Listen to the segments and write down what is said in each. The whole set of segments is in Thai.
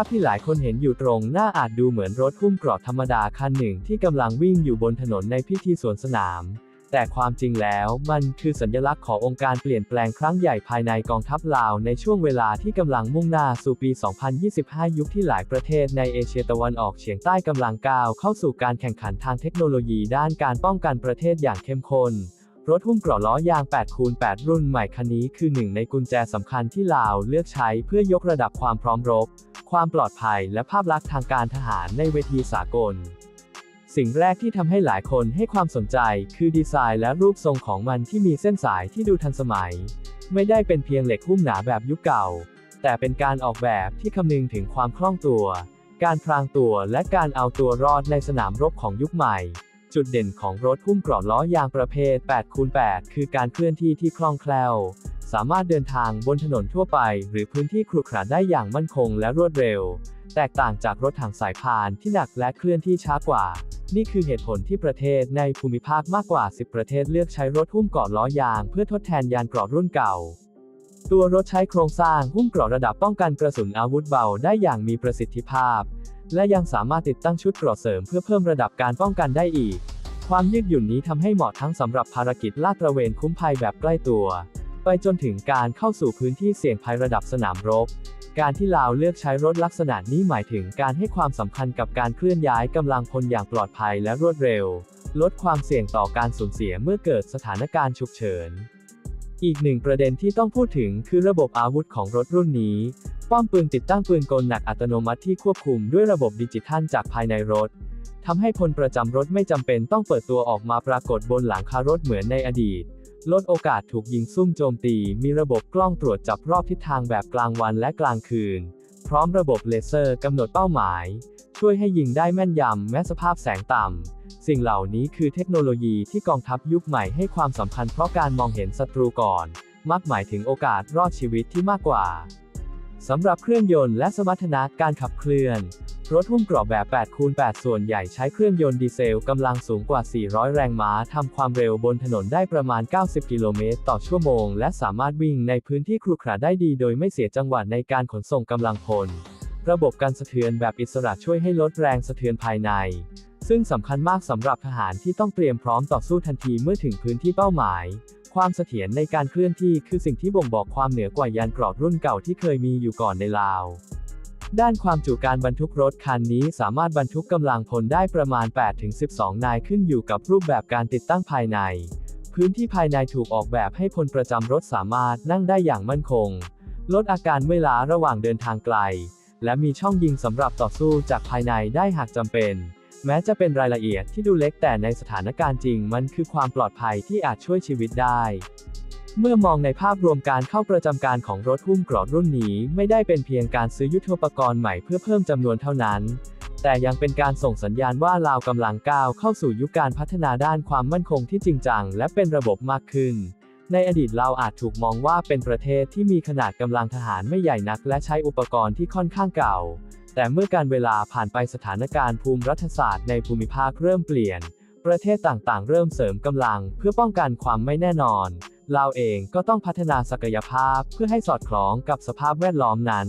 ภาพที่หลายคนเห็นอยู่ตรงหน้าอาจดูเหมือนรถหุ้มเกราะธรรมดาคันหนึ่งที่กำลังวิ่งอยู่บนถนนในพิธีสวนสนาม แต่ความจริงแล้วมันคือสัญลักษณ์ขององค์การเปลี่ยนแปลงครั้งใหญ่ภายในกองทัพลาวในช่วงเวลาที่กำลังมุ่งหน้าสู่ปี 2025 ยุคที่หลายประเทศในเอเชียตะวันออกเฉียงใต้กำลังก้าวเข้าสู่การแข่งขันทางเทคโนโลยีด้านการป้องกันประเทศอย่างเข้มข้นรถหุ้มเกราะล้อยาง 8 คูณ 8 รุ่นใหม่คันนี้คือหนึ่งในกุญแจสำคัญที่ลาวเลือกใช้เพื่อยกระดับความพร้อมรบ ความปลอดภัยและภาพลักษณ์ทางการทหารในเวทีสากล สิ่งแรกที่ทำให้หลายคนให้ความสนใจ คือดีไซน์และรูปทรงของมันที่มีเส้นสายที่ดูทันสมัย ไม่ได้เป็นเพียงเหล็กหุ้มหนาแบบยุคเก่า แต่เป็นการออกแบบที่คำนึงถึงความคล่องตัว การพรางตัวและการเอาตัวรอดในสนามรบของยุคใหม่ จุดเด่นของรถหุ้มกราะล้อยางประเภท8คูณ8คือการเคลื่อนที่ที่คล่องแคล่ว สามารถเดินทางบนถนนทั่วไป หรือพื้นที่ครุขระได้อย่างมั่นคงและรวดเร็ว แตกต่างจากรถถังสายพานที่หนักและเคลื่อนที่ช้ากว่า นี่คือเหตุผลที่ประเทศในภูมิภาคมากกว่า 10 ประเทศเลือกใช้รถหุ้มเกราะล้อยางเพื่อทดแทนยานเกราะรุ่นเก่า ตัวรถใช้โครงสร้างหุ้มเกราะระดับป้องกันกระสุนอาวุธเบาได้อย่างมีประสิทธิภาพ และยังสามารถติดตั้งชุดเกราะเสริมเพื่อเพิ่มระดับการป้องกันได้อีก ความยืดหยุ่นนี้ทำให้เหมาะทั้งสำหรับภารกิจลาดตระเวนคุ้มภัยแบบใกล้ตัว จนถึงการเข้าสู่พื้นที่เสี่ยงภัยระดับสนามรบ การที่ลาวเลือกใช้รถลักษณะนี้หมายถึงการให้ความสำคัญกับการเคลื่อนย้ายกำลังพลอย่างปลอดภัยและรวดเร็ว ลดความเสี่ยงต่อการสูญเสียเมื่อเกิดสถานการณ์ฉุกเฉิน อีกหนึ่งประเด็นที่ต้องพูดถึงคือระบบอาวุธของรถรุ่นนี้ ป้อมปืนติดตั้งปืนกลหนักอัตโนมัติที่ควบคุมด้วยระบบดิจิทัลจากภายในรถทำให้พลประจำรถไม่จำเป็นต้องเปิดตัวออกมาปรากฏบนหลังคารถเหมือนในอดีต ลดโอกาสถูกยิงซุ่มโจมตี มีระบบกล้องตรวจจับรอบทิศทางแบบกลางวันและกลางคืน พร้อมระบบเลเซอร์กำหนดเป้าหมาย ช่วยให้ยิงได้แม่นยำแม้สภาพแสงต่ำ สิ่งเหล่านี้คือเทคโนโลยีที่กองทัพยุคใหม่ให้ความสำคัญเพราะการมองเห็นศัตรูก่อน มักหมายถึงโอกาสรอดชีวิตที่มากกว่า สำหรับเครื่องยนต์และสมรรถนะการขับเคลื่อน รถหุ้มกราะแบบ 8 คูณ 8 ส่วนใหญ่ใช้เครื่องยนต์ดีเซลกำลังสูงกว่า 400 แรงม้าทำความเร็วบนถนนได้ประมาณ 90 กิโลเมตรต่อชั่วโมง และสามารถวิ่งในพื้นที่ครุขระได้ดีโดยไม่เสียจังหวะในการขนส่งกำลังพล ระบบการสะเทือนแบบอิสระช่วยให้ลดแรงสะเทือนภายใน ซึ่งสำคัญมากสำหรับทหารที่ต้องเตรียมพร้อมต่อสู้ทันทีเมื่อถึงพื้นที่เป้าหมาย ความเสถียรในการเคลื่อนที่คือสิ่งที่บ่งบอกความเหนือกว่ายานเกราะรุ่นเก่าที่เคยมีอยู่ก่อนในลาว ด้านความจุการบรรทุกรถคันนี้สามารถบรรทุกกำลังพลได้ประมาณ 8-12 นายขึ้นอยู่กับรูปแบบการติดตั้งภายใน พื้นที่ภายในถูกออกแบบให้พลประจำรถสามารถนั่งได้อย่างมั่นคง ลดอาการเมื่อยล้าระหว่างเดินทางไกล และมีช่องยิงสำหรับต่อสู้จากภายในได้หากจำเป็น แม้จะเป็นรายละเอียดที่ดูเล็กแต่ในสถานการณ์จริงมันคือความปลอดภัยที่อาจช่วยชีวิตได้ เมื่อมองในภาพรวมการเข้าประจำการของรถหุ้มเกราะรุ่นนี้ ไม่ได้เป็นเพียงการซื้อยุทโธปกรณ์ใหม่เพื่อเพิ่มจำนวนเท่านั้น แต่ยังเป็นการส่งสัญญาณว่าลาวกำลังก้าวเข้าสู่ยุคการพัฒนาด้านความมั่นคงที่จริงจังและเป็นระบบมากขึ้นในอดีตลาวอาจถูกมองว่าเป็นประเทศที่มีขนาดกำลังทหารไม่ใหญ่นัก และใช้อุปกรณ์ที่ค่อนข้างเก่า แต่เมื่อการเวลาผ่านไปสถานการณ์ภูมิรัฐศาสตร์ในภูมิภาคเริ่มเปลี่ยน ประเทศต่างๆ เริ่มเสริมกำลังเพื่อป้องกันความไม่แน่นอน เราเองก็ต้องพัฒนาศักยภาพเพื่อให้สอดคล้องกับสภาพแวดล้อมนั้น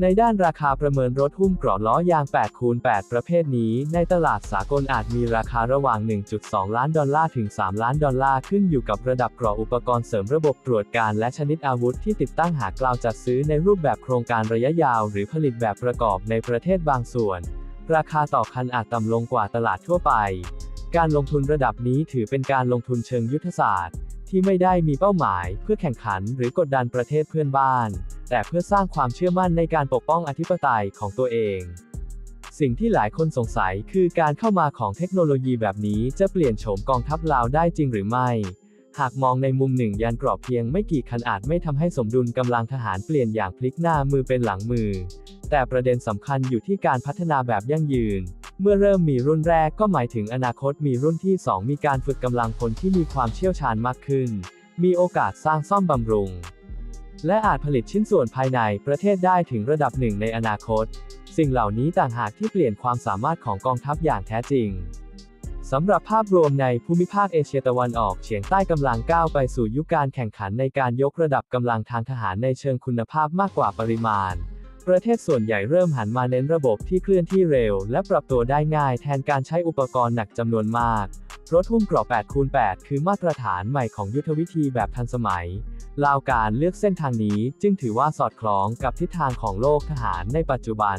ในด้านราคาประเมินรถหุ้มเกราะล้อยาง 8 คูณ 8 ประเภทนี้ ในตลาดสากลอาจมีราคาระหว่าง 1.2 ล้านดอลลาร์ถึง 3 ล้านดอลลาร์ขึ้นอยู่กับระดับเกราะอุปกรณ์เสริมระบบตรวจการและชนิดอาวุธที่ติดตั้งหากล่าวจัดซื้อในรูปแบบโครงการระยะยาว หรือผลิตแบบประกอบในประเทศบางส่วน ราคาต่อคันอาจต่ำลงกว่าตลาดทั่วไป การลงทุนระดับนี้ถือเป็นการลงทุนเชิงยุทธศาสตร์ ที่ไม่ได้มีเป้าหมาย เพื่อแข่งขันหรือกดดันประเทศเพื่อนบ้าน แต่เพื่อสร้างความเชื่อมั่นในการปกป้องอธิปไตยของตัวเอง สิ่งที่หลายคนสงสัยคือการเข้ามาของเทคโนโลยีแบบนี้จะเปลี่ยนโฉมกองทัพลาวได้จริงหรือไม่ หากมองในมุมหนึ่งยานกรอบเพียงไม่กี่คันอาจไม่ทำให้สมดุลกำลังทหารเปลี่ยนอย่างพลิกหน้ามือเป็นหลังมือ แต่ประเด็นสำคัญอยู่ที่การพัฒนาแบบยั่งยืน เมื่อเริ่มมีรุ่นแรกก็หมายถึงอนาคตมีรุ่นที่ 2 มีการฝึกกำลังพลที่มีความเชี่ยวชาญมากขึ้น มีโอกาสสร้างซ่อมบำรุง และอาจผลิตชิ้นส่วนภายในประเทศได้ถึงระดับหนึ่งในอนาคต สิ่งเหล่านี้ต่างหากที่เปลี่ยนความสามารถของกองทัพอย่างแท้จริงสำหรับภาพรวมในภูมิภาคเอเชียตะวันออกเฉียงใต้กำลังก้าวไปสู่ยุคการแข่งขันในการยกระดับกำลังทางทหารในเชิงคุณภาพมากกว่าปริมาณ ประเทศส่วนใหญ่เริ่มหันมาเน้นระบบที่เคลื่อนที่เร็ว และปรับตัวได้ง่ายแทนการใช้อุปกรณ์หนักจำนวนมาก รถหุ้มเกราะ8คูณ8คือมาตรฐานใหม่ของยุทธวิธีแบบทันสมัย ลาวการเลือกเส้นทางนี้จึงถือว่าสอดคล้องกับทิศทางของโลกทหารในปัจจุบัน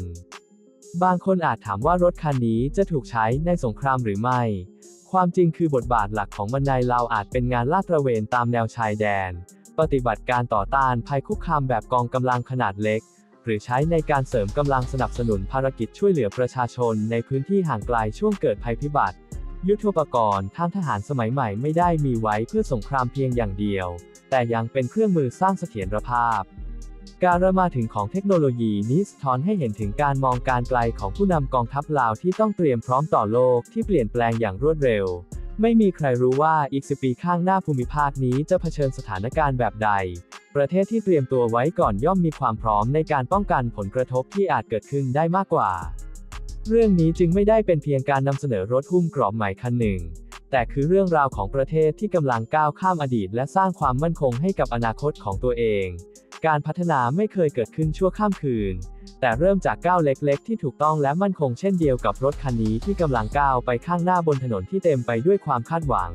บางคนอาจถามว่ารถคันนี้จะถูกใช้ในสงครามหรือไม่ ความจริงคือบทบาทหลักของมันในลาวอาจเป็นงานลาดตระเวนตามแนวชายแดน ปฏิบัติการต่อต้านภัยคุกคามแบบกองกำลังขนาดเล็ก หรือใช้ในการเสริมกำลังสนับสนุนภารกิจช่วยเหลือประชาชนในพื้นที่ห่างไกลช่วงเกิดภัยพิบัติ ยุทธปกรณ์ทางทหารสมัยใหม่ไม่ได้มีไว้เพื่อสงครามเพียงอย่างเดียว แต่ยังเป็นเครื่องมือสร้างเสถียรภาพ การมาถึงของเทคโนโลยีนี้สะท้อนให้เห็นถึงการมองการไกลของผู้นำกองทัพลาวที่ต้องเตรียมพร้อมต่อโลกที่เปลี่ยนแปลงอย่างรวดเร็ว ไม่มีใครรู้ว่าอีกสิปีข้างหน้าภูมิภาคนี้จะเผชิญสถานการณ์แบบใด ประเทศที่เตรียมตัวไว้ก่อนย่อมมีความพร้อมในการป้องกันผลกระทบที่อาจเกิดขึ้นได้มากกว่า เรื่องนี้จึงไม่ได้เป็นเพียงการนำเสนอรถหุ้มกรอบใหม่คันหนึ่ง แต่คือเรื่องราวของประเทศที่กำลังก้าวข้ามอดีต และสร้างความมั่นคงให้กับอนาคตของตัวเอง การพัฒนาไม่เคยเกิดขึ้นชั่วข้ามคืน แต่เริ่มจากก้าวเล็กๆ ที่ถูกต้องและมั่นคงเช่นเดียวกับรถคันนี้ที่กำลังก้าวไปข้างหน้าบนถนนที่เต็มไปด้วยความคาดหวัง